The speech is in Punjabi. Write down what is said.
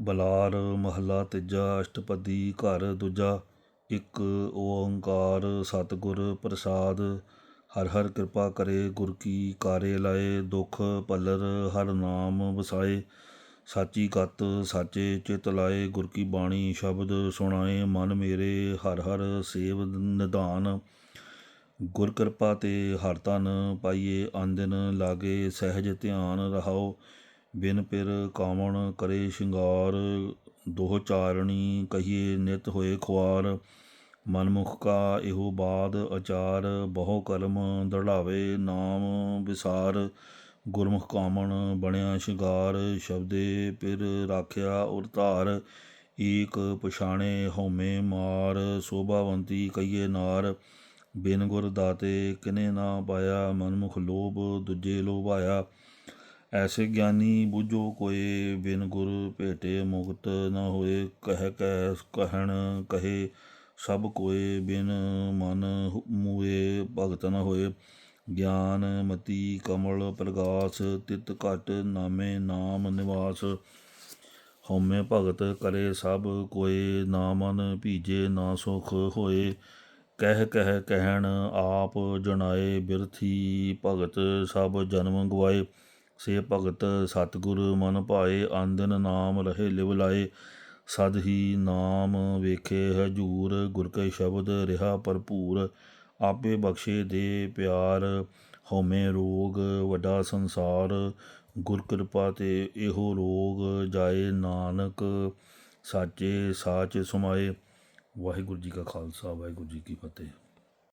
ਬਲਾਰ, ਮਹੱਲਾ ਤੀਜਾ, ਅਸ਼ਟਪਦੀ, ਘਰ ਦੂਜਾ, ਇੱਕ ਓੰਕਾਰ, ਸਤਿਗੁਰ ਪ੍ਰਸਾਦ। ਹਰ ਹਰ ਕਿਰਪਾ ਕਰੇ, ਗੁਰ ਕੀ ਕਾਰੇ ਲਾਏ, ਦੁਖ ਪਲਰ ਹਰ ਨਾਮ ਵਸਾਏ। ਸਾਚੀ ਕਤ ਸਾਚੇ ਚਿਤ ਲਾਏ, ਗੁਰ ਕੀ ਬਾਣੀ ਸ਼ਬਦ ਸੁਣਾਏ, ਮਨ ਮੇਰੇ ਹਰ ਹਰ ਸੇਵ ਨਿਧਾਨ। ਗੁਰ ਕਿਰਪਾ ਤੇ ਹਰ ਤਨ ਪਾਈਏ ਆਂਦਨ ਲਾਗੇ ਸਹਿਜ ਧਿਆਨ ਰਹਾਓ। ਬਿਨ ਪਿਰ ਕਾਵਣ ਕਰੇ ਸ਼ਿੰਗਾਰ, ਦੋਹ ਚਾਰਣੀ ਕਹੀਏ ਨਿਤ ਹੋਏ ਖੁਆਰ। ਮਨਮੁਖ ਕਾ ਇਹੋ ਬਾਦ ਅਚਾਰ, ਬਹੁ ਕਲਮ ਦੜਾਵੇ ਨਾਮ ਵਿਸਾਰ। ਗੁਰਮੁਖ ਕਾਮਣ ਬਣਿਆ ਸ਼ਿੰਗਾਰ, ਸ਼ਬਦੇ ਪਿਰ ਰਾਖਿਆ ਉਰ ਧਾਰ। ਏਕ ਪਛਾਣੇ ਹਉਮੈ ਮਾਰ, ਸੋਭਾਵੰਤੀ ਕਹੀਏ ਨਾਰ। ਬਿਨ ਗੁਰ ਦਾਤੇ ਕਿਨੇ ਨਾ ਪਾਇਆ, ਮਨਮੁਖ ਲੋਭ ਦੂਜੇ ਲੋਭਾਇਆ। ਐਸੇ ਗਿਆਨੀ ਬੁਝੋ ਕੋਏ ਬਿਨ ਗੁਰ ਭੇਟੇ ਮੁਕਤ ਨ ਹੋਏ, ਕਹਿ ਕਹਿ ਕਹਿਣ ਕਹੇ, ਸਭ ਕੋਏ ਬਿਨ ਮਨ ਮੂਏ ਭਗਤ ਨ ਹੋਏ। ਗਿਆਨ ਮਤੀ ਕਮਲ ਪ੍ਰਗਾਸ, ਤਿਤ ਘਟ ਨਾਮੇ ਨਾਮ ਨਿਵਾਸ। ਹਉਮੈ ਭਗਤ ਕਰੇ ਸਭ ਕੋਏ, ਨਾ ਭੀਜੇ ਨਾ ਸੁਖ ਹੋਏ। ਕਹਿ ਕਹਿ ਕਹਿਣ ਆਪ ਜਣਾਏ, ਬਿਰਥੀ ਭਗਤ ਸਭ ਜਨਮ ਗਵਾਏ। ਸੇ ਭਗਤ ਸਤਿਗੁਰ ਮਨ ਭਾਏ, ਆਂਦਨ ਨਾਮ ਰਹੇ ਲਿਵ ਲਾਏ। ਸਦ ਹੀ ਨਾਮ ਵੇਖੇ ਹਜੂਰ ਗੁਰ ਕੇ ਸ਼ਬਦ ਰਿਹਾ ਭਰਪੂਰ। ਆਪੇ ਬਖਸ਼ੇ ਦੇ ਪਿਆਰ, ਹਉਮੈ ਰੋਗ, ਵੱਡਾ ਸੰਸਾਰ। ਗੁਰ ਕਿਰਪਾ ਤੇ ਇਹੋ ਰੋਗ ਜਾਏ ਨਾਨਕ, ਸਾਚੇ ਸਾਚ ਸਮਾਏ। ਵਾਹਿਗੁਰੂ ਜੀ ਕਾ ਖਾਲਸਾ, ਵਾਹਿਗੁਰੂ ਜੀ ਕੀ ਫਤਿਹ।